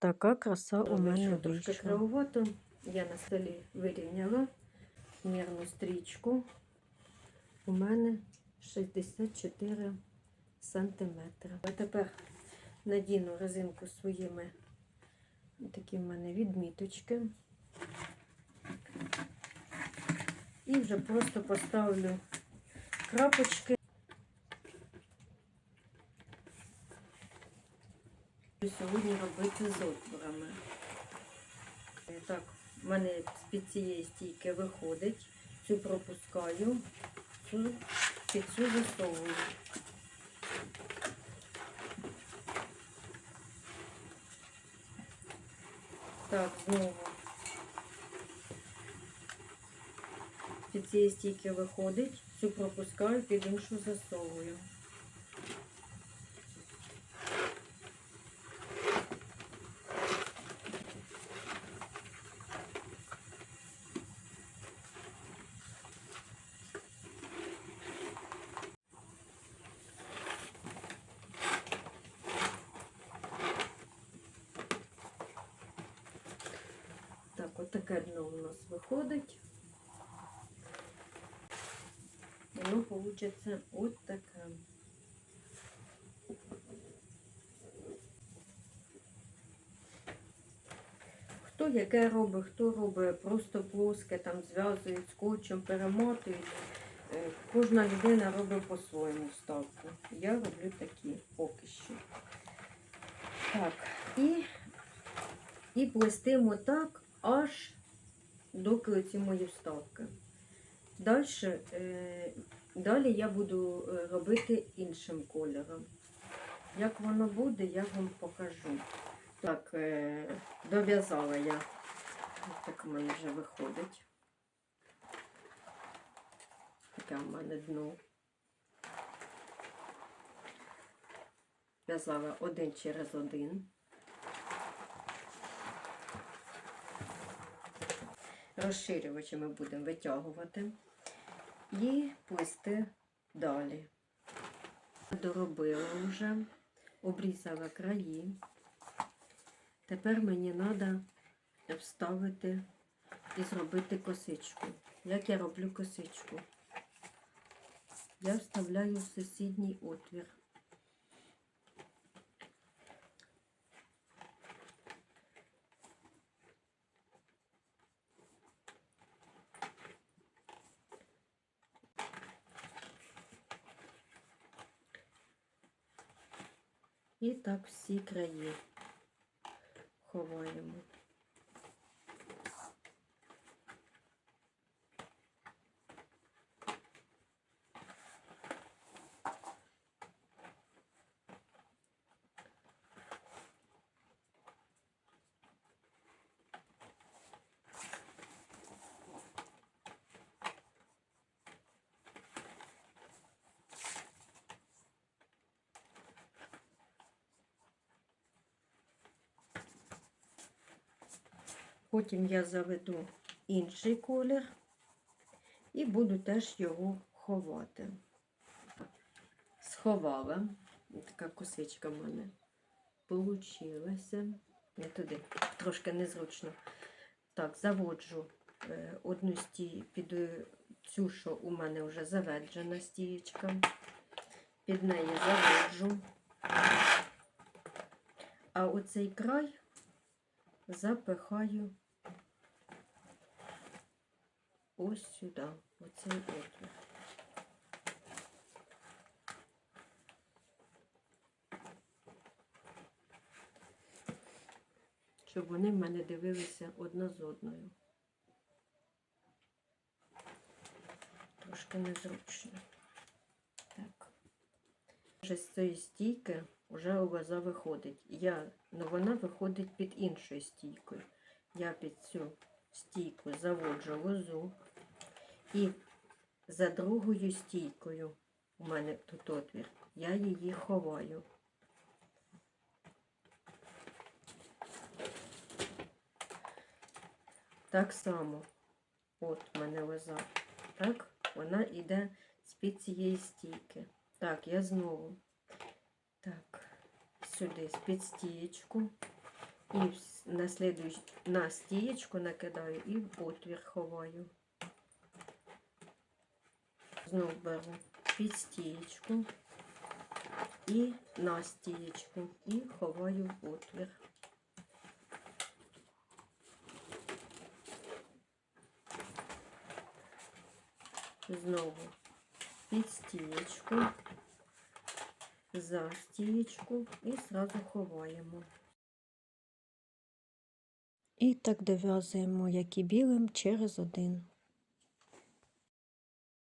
Така краса у мене вийшла. кривовато. Я на столі вирівняла мірну стрічку. У мене 64 сантиметри. А тепер надіну резинку своїми такі в мене відміточки. І вже просто поставлю крапочки. Сьогодні робити з отворами. Е, Так, в мене з-під цієї стійки виходить, цю пропускаю, цю під цю засовую. Так, знову. Під цієї стійки виходить, цю пропускаю, під іншу засовую. Так, таке дно у нас виходить. Воно получиться от таке. Хто яке робить, хто робить просто плоске, там зв'язують скотчем, перемотують. Е, Кожна людина робить по-своєму ставку. Я роблю такі поки що. Так, і, і плестимо так аж доки оці мої вставки. Далі, е, далі я буду е, робити іншим кольором. Як воно буде, я вам покажу. Так, е, дов'язала я. Так у мене вже виходить. Таке в мене дно. В'язала один через один. Розширювачі ми будемо витягувати і плести далі. Доробила вже, обрізала краї. Тепер мені треба вставити і зробити косичку. Як я роблю косичку? Я вставляю в сусідній отвір. І так всі краї ховаємо. Потім я заведу інший колір і буду теж його ховати. Сховала. Така косичка в мене получилася. Не туди, трошки незручно. Так, заводжу е, одну стій під е, цю, що у мене вже заведжена стієчка. Під неї заводжу. А оцей край запихаю ось сюди, оцей отвір. Щоб вони в мене дивилися одна з одною. Трошки незручно. Так. Вже з цієї стійки вже лоза виходить. Я, ну вона виходить під іншою стійкою. Я під цю стійку заводжу лозу і за другою стійкою у мене тут отвір, я її ховаю. Так само, от в мене лоза. Так, вона йде з-під цієї стійки. Так, я знову так, сюди з-під стієчку І на, на стієчку накидаю і в отвір ховаю. Знову беру під стієчку і на стієчку і ховаю в отвір. Знову під стієчку, за стієчку і зразу ховаємо. І так дов'язуємо, як і білим, через один.